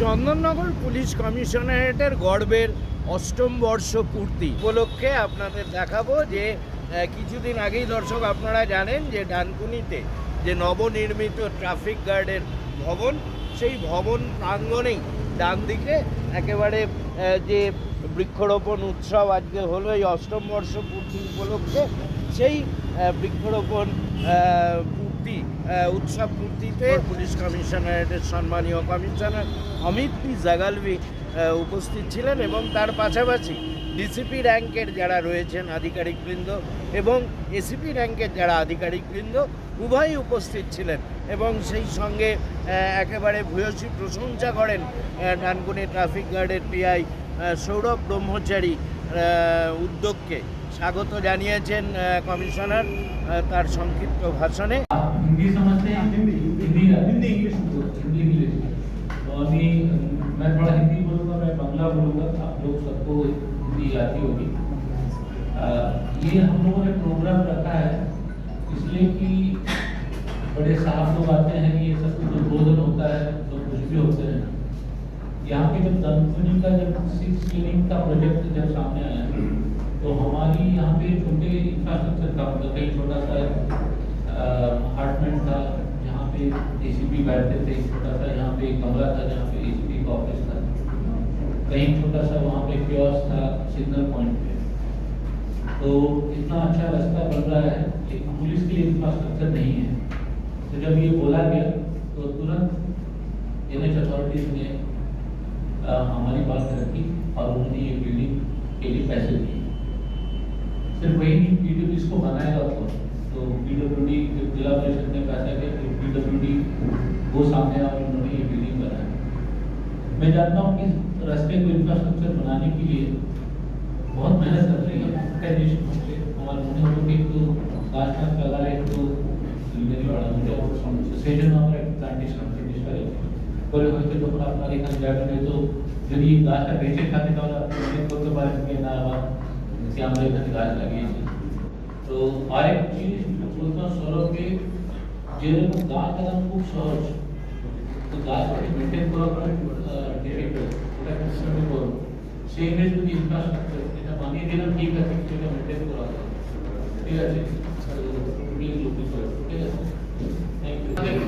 Chandannagar police কমিশনারেটের গর্বের অষ্টম বর্ষ পূর্তি। উপলক্ষে আপনাদের দেখাবো যে কিছুদিন আগেই দর্শক আপনারা জানেন যে ডানকুনিতে যে নবনির্মিত ট্রাফিক গার্ডের ভবন, সেই ভবন প্রাঙ্গণেই ডান দিকে একেবারে যে বৃক্ষরোপণ উৎসব আজকে হলো এই অষ্টম বর্ষ পূর্তি উপলক্ষে, সেই বৃক্ষরোপণ পূর্তি উৎসব পূর্তিতে পুলিশ কমিশনারেটের সম্মানীয় কমিশনার অমিত পি জাগালভি উপস্থিত ছিলেন এবং তার পাশাপাশি ডিসিপি র্যাঙ্কের যারা রয়েছেন আধিকারিকবৃন্দ এবং এসিপি র্যাঙ্কের যারা আধিকারিকবৃন্দ উভয়ই উপস্থিত ছিলেন এবং সেই সঙ্গে একেবারে ভূয়সী প্রশংসা করেন ডানকুনি ট্রাফিক গার্ডের পিআই সৌরভ ব্রহ্মচারী উদ্যোগকে। স্বাগত জানিয়েছেন কমিশনার তার সংক্ষিপ্ত ভাষণে। हिंदी समझते हैं? हिंदी हिंदी हिंदी इंग्लिश हिंदी इंग्लिश तो अभी मैं। थोड़ा हिंदी बोलूँगा मैं बांग्ला बोलूँगा आप लोग सबको हिंदी आती होगी। ये हम लोगों ने प्रोग्राम रखा है इसलिए कि बड़े साहब लोग आते हैं ये सब कुछ उद्बोधन होता है तो कुछ भी होते हैं। यहाँ पे जब दंतुनी का जब सिक्स क्लिनिक का प्रोजेक्ट जब सामने आया तो हमारी यहाँ पे छोटे इंफ्रास्ट्रक्चर का मतलब कहीं छोटा सा अपार्टमेंट था, जहाँ पे ए एसीपी बैठते थे, छोटा सा यहाँ पे एक कमरा था, जहाँ पे एसीपी का ऑफ़िस था। कहीं छोटा सा वहाँ पे क्योस था सिग्नल पॉइंट पे। तो इतना अच्छा रास्ता बन रहा है, लेकिन पुलिस के लिए इंफ्रास्ट्रक्चर नहीं है। तो जब ये बोला गया तो तुरंत एन एच अथॉरिटीज ने हमारी बात रखी और उन्होंने ये बिल्डिंग के लिए पैसे दिए। सिर्फ़ वही नहीं पीडब्ल्यू इसको बनाएगा तो पीडब्ल्यूडी जिला परिषद ने पैसा दिया फिर पीडब्ल्यूडी वो सामने आया और उन्होंने ये बिल्डिंग बनाया मैं जानता हूँ कि इस रास्ते को इंफ्रास्ट्रक्चर बनाने के लिए बहुत मेहनत कर रही है অর্গানাইজেশন হচ্ছে আমার মনে হলো কি একটু গাছ টাছ লাগালে একটু গ্রিনারি বাড়ানো যায় সেই জন্য আমরা একটু প্লান্টেশন চেষ্টা করি পরে হয়তো যখন আপনার এখানে জায়গা নেই তো যদি গাছটা বেঁচে থাকে তাহলে আপনি মনে করতে পারেন যে না আবার যে আমরা এখানে গাছ লাগিয়েছি তো আরেক জিনিস বলতাম সড়কে যেরকম গাছ লাগানো খুব সহজ তো গাছটাকে মেনটেন করা ডিফিকাল্ট ওটা সেই ইমেজ যদি ইনফ্রাস্ট্রাকচার এটা বানিয়ে দিলাম ঠিক আছে এটা মেনটেন করা হবে ঠিক আছে? প্লিজ ঠিক আছে? থ্যাংক ইউ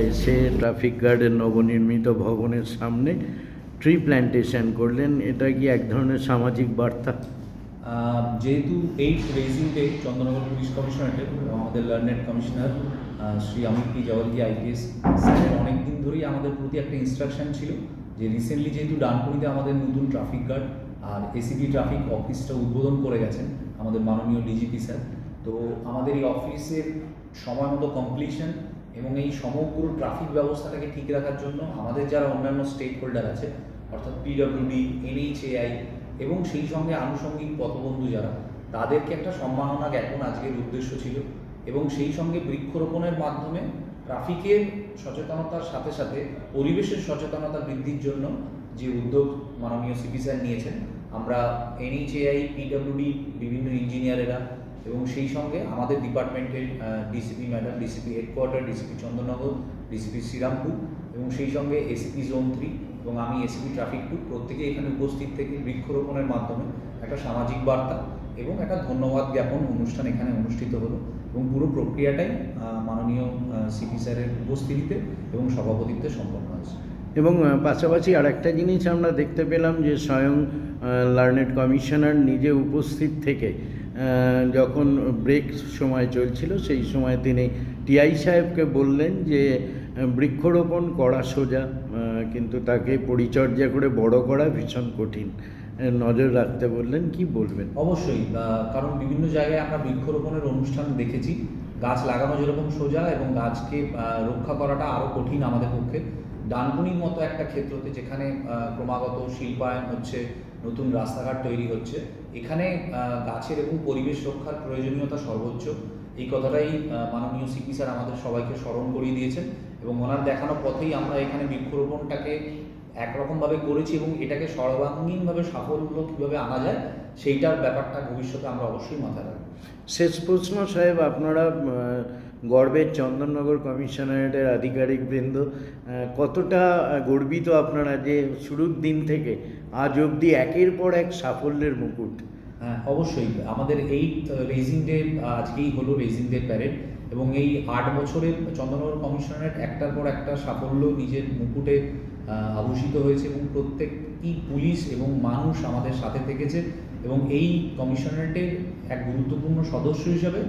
এসে ট্রাফিক গার্ডের নবনির্মিত ভবনের সামনে ট্রি প্ল্যান্টেশন করলেন, এটা কি এক ধরনের সামাজিক বার্তা? যেহেতু এই রেজিং ডে চন্দ্রনগর পুলিশ কমিশনারেটের আমাদের learned commissioner Shri Amit P Jawalki IPS স্যারের অনেকদিন ধরেই আমাদের প্রতি একটা ইনস্ট্রাকশন ছিল যে রিসেন্টলি যেহেতু ডানকুনিতে আমাদের নতুন ট্রাফিক গার্ড আর এসিপি ট্রাফিক অফিসটা উদ্বোধন করে গেছেন, আমাদের মাননীয় ডিজিপি স্যার, তো আমাদের এই অফিসের সময় মতো কমপ্লিশন এবং এই সমগ্র ট্রাফিক ব্যবস্থাটাকে ঠিক রাখার জন্য আমাদের যারা অন্যান্য স্টেক হোল্ডার আছে, অর্থাৎ পিডব্লিউডি এনএইচএআই এবং সেই সঙ্গে আনুষঙ্গিক পথবন্ধু যারা, তাদেরকে একটা সম্মাননা জ্ঞাপন আজকের উদ্দেশ্য ছিল এবং সেই সঙ্গে বৃক্ষরোপণের মাধ্যমে ট্রাফিকের সচেতনতার সাথে সাথে পরিবেশের সচেতনতা বৃদ্ধির জন্য যে উদ্যোগ মাননীয় সিপি স্যার নিয়েছেন, আমরা এনএইচএআই পিডব্লিউডি বিভিন্ন ইঞ্জিনিয়ারেরা এবং সেই সঙ্গে আমাদের ডিপার্টমেন্টের DCP madam DCP headquarter DCP Chandannagar DCP Serampore এবং সেই সঙ্গে এসিপি জোন থ্রি এবং আমি এসিপি ট্রাফিক টু প্রত্যেকে এখানে উপস্থিত থেকে বৃক্ষরোপণের মাধ্যমে একটা সামাজিক বার্তা এবং একটা ধন্যবাদ জ্ঞাপন অনুষ্ঠান এখানে অনুষ্ঠিত হলো এবং পুরো প্রক্রিয়াটাই মাননীয় সিপি স্যারের উপস্থিতিতে এবং সভাপতিত্বে সম্পন্ন হয়েছে। এবং পাশাপাশি আর একটা জিনিস আমরা দেখতে পেলাম যে স্বয়ং লার্নেড কমিশনার নিজে উপস্থিত থেকে যখন ব্রেক সময় চলছিল, সেই সময় তিনি টিআই সাহেবকে বললেন যে বৃক্ষরোপণ করা সোজা কিন্তু তাকে পরিচর্যা করে বড় করা ভীষণ কঠিন। নজর রাখতে বললেন, কি বলবেন? অবশ্যই কারণ বিভিন্ন জায়গায় আমরা বৃক্ষরোপণের অনুষ্ঠান দেখেছি। গাছ লাগানো যেরকম সোজা এবং গাছকে রক্ষা করাটা আরও কঠিন আমাদের পক্ষে। ডানকুনির মতো একটা ক্ষেত্রতে যেখানে ক্রমাগত শিল্পায়ন হচ্ছে, নতুন রাস্তাঘাট তৈরি হচ্ছে, এখানে গাছের এবং পরিবেশ রক্ষার প্রয়োজনীয়তা সর্বোচ্চ। এই কথাটাই মাননীয় সিপি স্যার আমাদের সবাইকে স্মরণ করিয়ে দিয়েছেন এবং ওনার দেখানো পথেই আমরা এখানে বৃক্ষরোপণটাকে একরকমভাবে করেছি এবং এটাকে সর্বাঙ্গীনভাবে সাফল্য কীভাবে আনা যায় সেইটার ব্যাপারটা ভবিষ্যতে আমরা অবশ্যই মাথায় রাখব। শেষ প্রশ্ন সাহেব আপনারা গর্বের চন্দননগর কমিশনারেটের আধিকারিকবৃন্দ কতটা গর্বিত আপনারা যে শুরুর দিন থেকে আজ অবধি একের পর এক সাফল্যের মুকুট। হ্যাঁ অবশ্যই। আমাদের এই রেজিং ডে আজকেই হলো রেজিং ডে প্যারেড এবং এই আট বছরে চন্দননগর কমিশনারেট একটার পর একটা সাফল্য নিজের মুকুটে আভূষিত হয়েছে এবং প্রত্যেকটি পুলিশ এবং মানুষ আমাদের সাথে থেকেছে এবং এই কমিশনারেটের এক গুরুত্বপূর্ণ সদস্য হিসাবে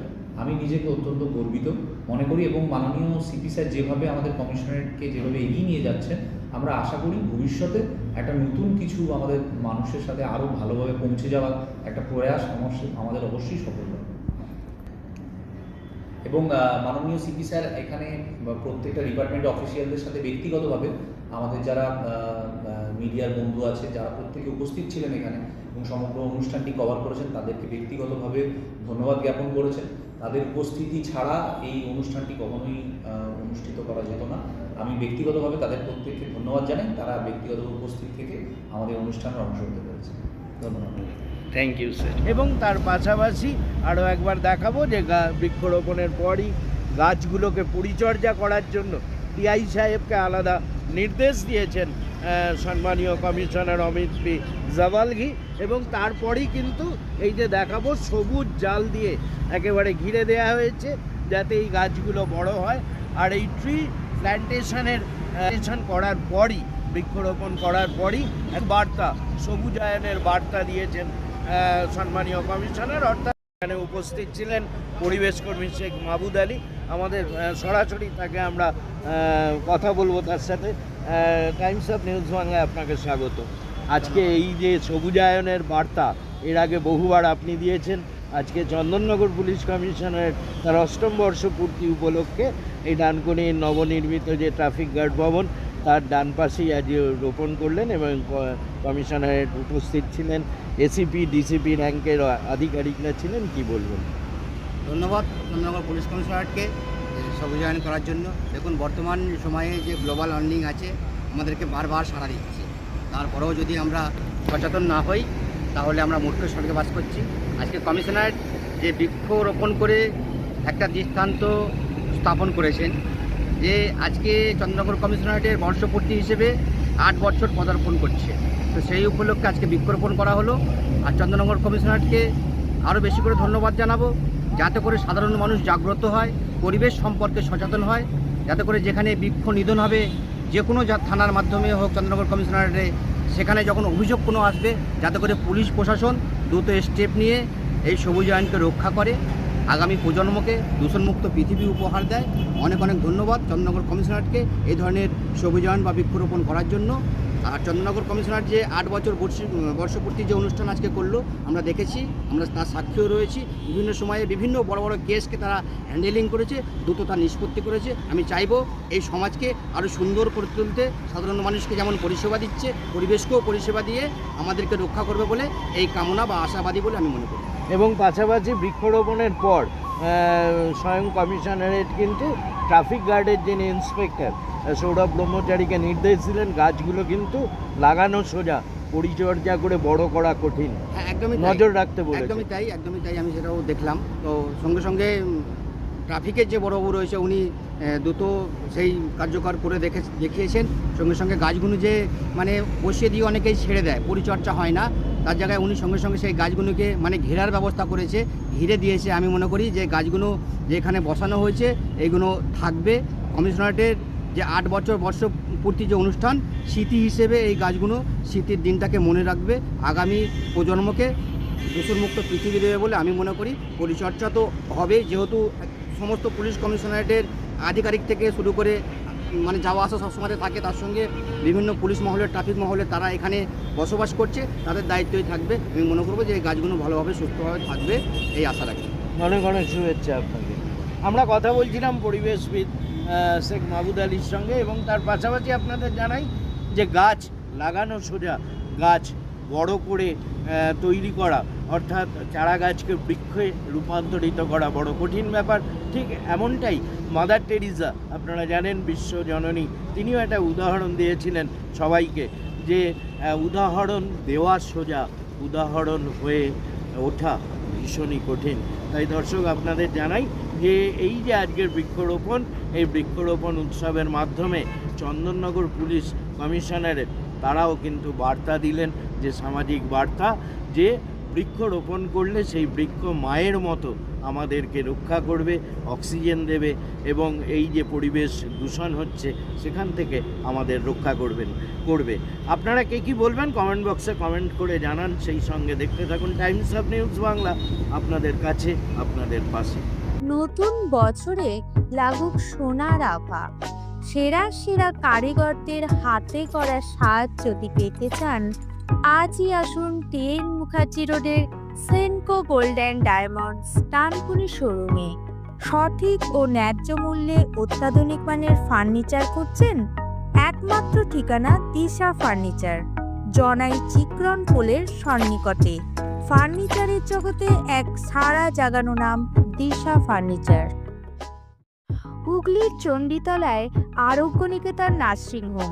আমি নিজেকে অত্যন্ত গর্বিত মনে করি এবং মাননীয় সিপি স্যার যেভাবে আমাদের কমিশনারেটকে যেভাবে এগিয়ে নিয়ে যাচ্ছেন, আমরা আশা করি ভবিষ্যতে একটা নতুন কিছু আমাদের মানুষের সাথে আরও ভালোভাবে পৌঁছে যাওয়ার একটা প্রয়াস আমাদের অবশ্যই সফল হবে। এবং মাননীয় সিপি স্যার এখানে প্রত্যেকটা ডিপার্টমেন্ট অফিসিয়ালদের সাথে ব্যক্তিগতভাবে আমাদের যারা মিডিয়ার বন্ধু আছে, যারা প্রত্যেকে উপস্থিত ছিলেন এখানে এবং সমগ্র অনুষ্ঠানটি কভার করেছেন, তাদেরকে ব্যক্তিগতভাবে ধন্যবাদ জ্ঞাপন করেছেন। তাদের উপস্থিতি ছাড়া এই অনুষ্ঠানটি কখনোই অনুষ্ঠিত করা যেত না। আমি ব্যক্তিগতভাবে তাদের প্রত্যেককে ধন্যবাদ জানাই। তারা ব্যক্তিগত উপস্থিত থেকে আমাদের অনুষ্ঠানে অংশ হতে পেরেছে। ধন্যবাদ। থ্যাংক ইউ স্যার এবং তার পাশাপাশি আরও একবার দেখাবো যে বৃক্ষরোপণের পরই গাছগুলোকে পরিচর্যা করার জন্য টিআই সাহেবকে আলাদা নির্দেশ দিয়েছেন সম্মানীয় কমিশনার অমিত পি জাভালঘি এবং তারপরেই কিন্তু এই যে দেখাবো, সবুজ জাল দিয়ে একেবারে ঘিরে দেওয়া হয়েছে, যাতে এই গাছগুলো বড় হয়। আর এই ট্রি প্ল্যান্টেশনের প্ল্যান্টেশন করার পরই, বৃক্ষরোপণ করার পরই বার্তা, সবুজায়নের বার্তা দিয়েছেন সম্মানীয় কমিশনার। অর্থাৎ এখানে উপস্থিত ছিলেন পরিবেশ কর্মী শেখ মাহবুদ আলী। আমাদের সরাসরি তাকে আমরা কথা বলব তার সাথে। টাইমস অফ নিউজ বাংলায় আপনাকে স্বাগত। আজকে এই যে সবুজায়নের বার্তা এর আগে বহুবার আপনি দিয়েছেন। আজকে চন্দননগর পুলিশ কমিশনারের তার অষ্টম বর্ষ পূর্তি উপলক্ষে এই ডানকুনির নবনির্মিত যে ট্রাফিক গার্ড ভবন তার ডান পাশেই আজ রোপণ করলেন এবং কমিশনারের উপস্থিত ছিলেন। এসিপি, ডিসিপি র্যাঙ্কের আধিকারিকরা ছিলেন, কি বলবেন? ধন্যবাদ চন্দ্রনগর পুলিশ কমিশনারকে সবুজায়ন করার জন্য। দেখুন, বর্তমান সময়ে যে গ্লোবাল ওয়ার্মিং আছে, আমাদেরকে বারবার সাড়া দিচ্ছে। তারপরেও যদি আমরা সচেতন না হই, তাহলে আমরা মূর্খের স্বর্গে বাস করছি। আজকে কমিশনার যে বৃক্ষরোপণ করে একটা দৃষ্টান্ত স্থাপন করেছেন যে আজকে চন্দ্রনগর কমিশনারেটের বর্ষপূর্তি হিসেবে আট বছর পদার্পণ করছে। তো সেই উপলক্ষে আজকে বৃক্ষরোপণ করা হলো। আর চন্দ্রনগর কমিশনারেটকে আরও বেশি করে ধন্যবাদ জানাব, যাতে করে সাধারণ মানুষ জাগ্রত হয়, পরিবেশ সম্পর্কে সচেতন হয়, যাতে করে যেখানে বৃক্ষ নিধন হবে, যে কোনো থানার মাধ্যমে হোক চন্দ্রনগর কমিশনারেটে, সেখানে যখন অভিযোগ কোনো আসবে, যাতে করে পুলিশ প্রশাসন দ্রুত স্টেপ নিয়ে এই সবুজায়নকে রক্ষা করে। আগামী প্রজন্মকে দূষণমুক্ত পৃথিবী উপহার দেয়। অনেক অনেক ধন্যবাদ চন্দ্রনগর কমিশনারকে এই ধরনের সবুজায়ন বা বৃক্ষরোপণ করার জন্য। আর চন্দ্রনগর কমিশনার যে আট বছর বর্ষি বর্ষপূর্তি যে অনুষ্ঠান আজকে করল, আমরা দেখেছি, আমরা তার সাক্ষীও রয়েছি। বিভিন্ন সময়ে বিভিন্ন বড় বড় কেসকে তারা হ্যান্ডেলিং করেছে, দ্রুত তার নিষ্পত্তি করেছে। আমি চাইব এই সমাজকে আরও সুন্দর করে তুলতে, সাধারণ মানুষকে যেমন পরিষেবা দিচ্ছে, পরিবেশকেও পরিষেবা দিয়ে আমাদেরকে রক্ষা করবে বলে এই কামনা বা আশাবাদী বলে আমি মনে করি। এবং পাশাপাশি বৃক্ষরোপণের পর স্বয়ং কমিশনারেট কিন্তু ট্রাফিক গার্ডের যিনি ইন্সপেক্টর সৌরভ ব্রহ্মচারীকে নির্দেশ দিলেন গাছগুলো কিন্তু লাগানো সোজা পরিচর্যা করে বড় করা কঠিন। হ্যাঁ একদমই নজর রাখতে বলেছে। একদমই তাই একদমই তাই আমি সেটাও দেখলাম। তো সঙ্গে সঙ্গে ট্রাফিকের যে বড়বাবু রয়েছে উনি দ্রুত সেই কার্যকর করে দেখে দেখিয়েছেন। সঙ্গে সঙ্গে গাছগুলো যে মানে বসিয়ে দিয়ে অনেকেই ছেড়ে দেয় পরিচর্যা হয় না। তার জায়গায় উনি সঙ্গে সঙ্গে সেই গাছগুলোকে মানে ঘেরার ব্যবস্থা করেছে, ঘিরে দিয়েছে। আমি মনে করি যে গাছগুলো যে এখানে বসানো হয়েছে এইগুলো থাকবে। কমিশনারেটের যে আট বছর বর্ষ পূর্তি যে অনুষ্ঠান, স্মৃতি হিসেবে এই গাছগুলো স্মৃতির দিনটাকে মনে রাখবে। আগামী প্রজন্মকে দূষণমুক্ত পৃথিবী দেবে বলে আমি মনে করি। পরিচর্যা তো হবেই, যেহেতু সমস্ত পুলিশ কমিশনারেটের আধিকারিক থেকে শুরু করে মানে যাওয়া আসা সবসময় থাকে। তার সঙ্গে বিভিন্ন পুলিশ মহলের, ট্রাফিক মহলে তারা এখানে বসবাস করছে। তাদের দায়িত্বই থাকবে। আমি মনে করব যে এই গাছগুলো ভালোভাবে, সুস্থভাবে থাকবে এই আশা রাখি। অনেক অনেক শুভেচ্ছা আপনাকে। আমরা কথা বলছিলাম পরিবেশবিদ শেখ মাহবুদ আলীর সঙ্গে এবং তার পাশাপাশি আপনাদের জানাই যে গাছ লাগানো সোজা, গাছ বড় করে তৈরি করা, অর্থাৎ চারা গাছকে বৃক্ষে রূপান্তরিত করা বড় কঠিন ব্যাপার। ঠিক এমনটাই মাদার টেরিজা, আপনারা জানেন বিশ্ব জননী, তিনিও একটা উদাহরণ দিয়েছিলেন সবাইকে যে উদাহরণ দেওয়া সোজা, উদাহরণ হয়ে ওঠা ভীষণই কঠিন। তাই দর্শক, আপনাদের জানাই যে, এই যে আজকের বৃক্ষরোপণ, এই বৃক্ষরোপণ উৎসবের মাধ্যমে চন্দননগর পুলিশ কমিশনারের, তারাও কিন্তু বার্তা দিলেন যে, সামাজিক বার্তা যে বৃক্ষরোপণ করলে সেই বৃক্ষ মায়ের মতো আমাদেরকে রক্ষা করবে, অক্সিজেন দেবে এবং এই যে পরিবেশ দূষণ হচ্ছে সেখান থেকে আমাদের রক্ষা করবেন, করবে। আপনারা কে কি বলবেন? কমেন্ট বক্সে কমেন্ট করে জানান। সেই সঙ্গে দেখতে থাকুন টাইমস অফ নিউজ বাংলা আপনাদের কাছে, আপনাদের পাশে। নতুন বছরে লাগুক সোনার আভা। সেরা সেরা কারিগরদের হাতে করা সাজ যদি পেতে চান আজই আসুন টেন মুখার্জি রোডের Senco gold and diamonds Dankuni শোরুমে। সঠিক ও ন্যায্য মূল্যে অত্যাধুনিক মানের ফার্নিচার খুঁজছেন? একমাত্র ঠিকানা দিশা ফার্নিচার, জনাই চিক্রন পোলের সন্নিকটে। ফার্নিচারের জগতে এক সারা জাগানো নাম দিশা ফার্নিচার। হুগলির চণ্ডীতলায় আরোগ্য নিকেতন নার্সিংহোম।